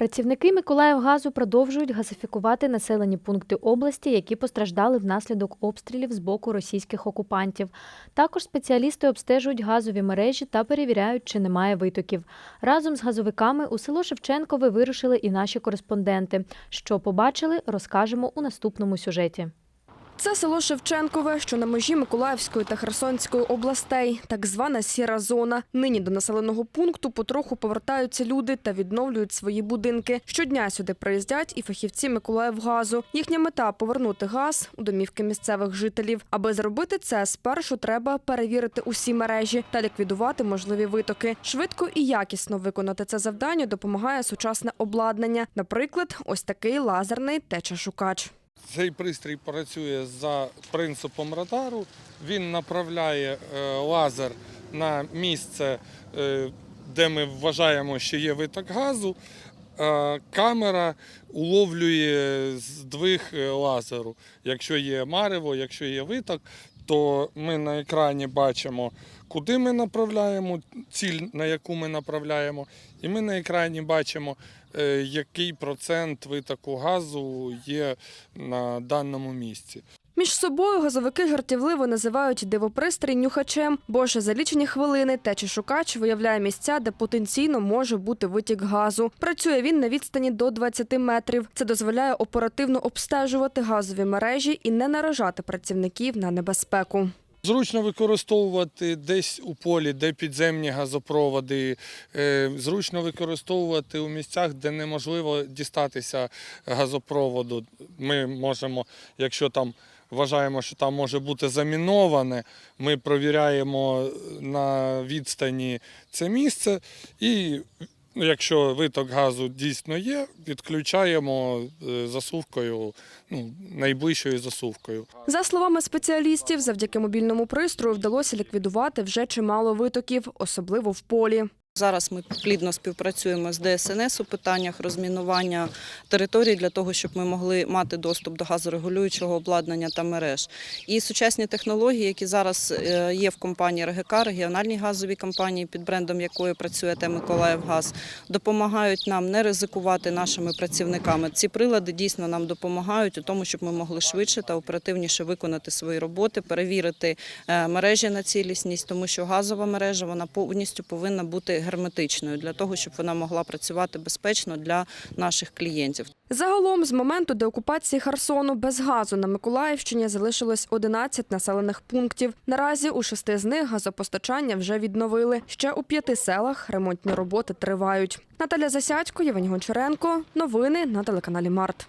Працівники Миколаївгазу продовжують газифікувати населені пункти області, які постраждали внаслідок обстрілів з боку російських окупантів. Також спеціалісти обстежують газові мережі та перевіряють, чи немає витоків. Разом з газовиками у село Шевченкове вирушили і наші кореспонденти. Що побачили, розкажемо у наступному сюжеті. Це село Шевченкове, що на межі Миколаївської та Херсонської областей, так звана сіра зона. Нині до населеного пункту потроху повертаються люди та відновлюють свої будинки. Щодня сюди приїздять і фахівці Миколаївгазу. Їхня мета повернути газ у домівки місцевих жителів. Аби зробити це, спершу треба перевірити усі мережі та ліквідувати можливі витоки. Швидко і якісно виконати це завдання допомагає сучасне обладнання. Наприклад, ось такий лазерний течешукач. Цей пристрій працює за принципом радару. Він направляє е, лазер на місце, е, де ми вважаємо, що є виток газу. Е, Камера уловлює здвиг лазеру. Якщо є марево, якщо є виток, то ми на екрані бачимо, куди ми направляємо, ціль, на яку ми направляємо, і ми на екрані бачимо, е, який процент витоку газу є на даному місці. Між собою газовики жартівливо називають дивопристрій нюхачем, бо ж за лічені хвилини течішукач виявляє місця, де потенційно може бути витік газу. Працює він на відстані до 20 метрів. Це дозволяє оперативно обстежувати газові мережі і не наражати працівників на небезпеку. Зручно використовувати десь у полі, де підземні газопроводи, е, зручно використовувати у місцях, де неможливо дістатися газопроводу. Ми можемо, якщо там вважаємо, що там може бути заміноване, ми провіряємо на відстані це місце і. Ну, Якщо виток газу дійсно є, відключаємо е, засувкою, ну, найближчою засувкою. За словами спеціалістів, завдяки мобільному пристрою вдалося ліквідувати вже чимало витоків, особливо в полі. Зараз ми плідно співпрацюємо з ДСНС у питаннях розмінування територій для того, щоб ми могли мати доступ до газорегулюючого обладнання та мереж. І сучасні технології, які зараз е, є в компанії РГК, регіональній газовій компанії, під брендом якої працює ТЕ Миколаївгаз, допомагають нам не ризикувати нашими працівниками. Ці прилади дійсно нам допомагають у тому, щоб ми могли швидше та оперативніше виконати свої роботи, перевірити е, мережі на цілісність, тому що газова мережа вона повністю повинна бути герметичною для того, щоб вона могла працювати безпечно для наших клієнтів. Загалом, з моменту деокупації Херсону без газу на Миколаївщині залишилось 11 населених пунктів. Наразі у шести з них газопостачання вже відновили. Ще у п'яти селах ремонтні роботи тривають. Наталя Засядько, Євгеній Гончаренко. Новини на телеканалі Март.